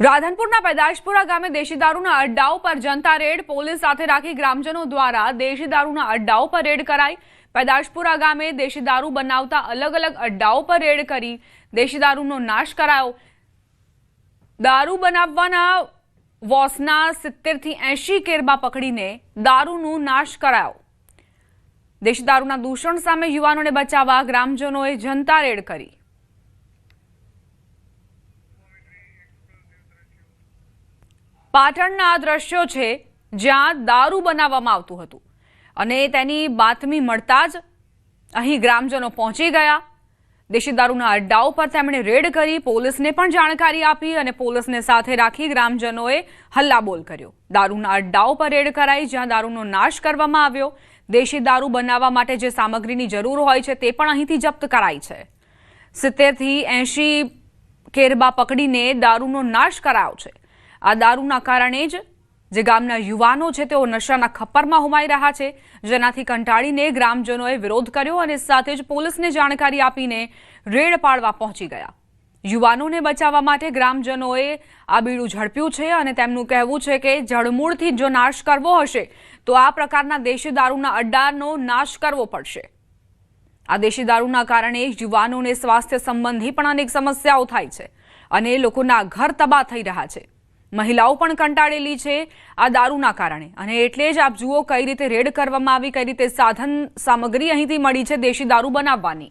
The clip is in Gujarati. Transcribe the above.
રાધનપુરના પેદાશપુરા ગામે દેશી દારૂના અડ્ડાઓ પર જનતા રેડ પોલીસ સાથે રાખી ગ્રામજનો દ્વારા દેશી દારૂના અડ્ડાઓ પર રેડ કરાઈ. પેદાશપુરા ગામે દેશી દારૂ બનાવતા અલગ અલગ અડ્ડાઓ પર રેડ કરી દેશી દારૂનો નાશ કરાયો. દારૂ બનાવવાના વોસના સિત્તેરથી એંશી કેરબા પકડીને દારૂનો નાશ કરાયો. દેશી દારૂના દૂષણ સામે યુવાનોને બચાવવા ગ્રામજનોએ જનતા રેડ કરી. પાટણના દ્રશ્યો છે જ્યાં દારૂ બનાવવામાં આવતું હતું. અને તેની બાતમી મળતા જ અહીં ગ્રામજનો પહોંચી ગયા. દેશી દારૂના અડ્ડાઓ પર તેમણે રેડ કરી પોલીસને પણ જાણકારી આપી અને પોલીસને સાથે રાખી ગ્રામજનોએ હલ્લાબોલ કર્યો. દારૂના અડ્ડાઓ પર રેડ કરાઈ જ્યાં દારૂનો નાશ કરવામાં આવ્યો. દેશી દારૂ બનાવવા માટે જે સામગ્રીની જરૂર હોય છે તે પણ અહીંથી જપ્ત કરાઈ છે. સિત્તેરથી એંશી કેરબા પકડીને દારૂનો નાશ કરાયો છે. આ દારૂના કારણે જ જે ગામના યુવાનો છે, તેઓ નશાના ખપ્પરમાં હોમાઈ રહ્યા છે. જેનાથી કંટાળીને ગ્રામજનોએ વિરોધ કર્યો અને સાથે જ પોલીસને જાણકારી આપીને રેડ પાડવા પહોંચી ગયા. યુવાનોને બચાવવા માટે ગ્રામજનોએ આ બીડું ઝડપ્યું છે અને તેમનું કહેવું છે કે જળમૂળથી જો નાશ કરવો હશે, તો આ પ્રકારના દેશી દારૂના અડ્ડાનો નાશ કરવો પડશે. આ દેશી દારૂના કારણે યુવાનોને સ્વાસ્થ્ય સંબંધી પણ અનેક સમસ્યાઓ થાય છે અને લોકોના ઘર તબાહ થઈ રહ્યા છે. મહિલાઓ પણ કંટાળેલી છે આ દારૂના કારણે. અને એટલે જ આપ જુઓ કઈ રીતે રેડ કરવામાં આવી, કઈ રીતે સાધન સામગ્રી અહીંથી મળી છે દેશી દારૂ બનાવવાની.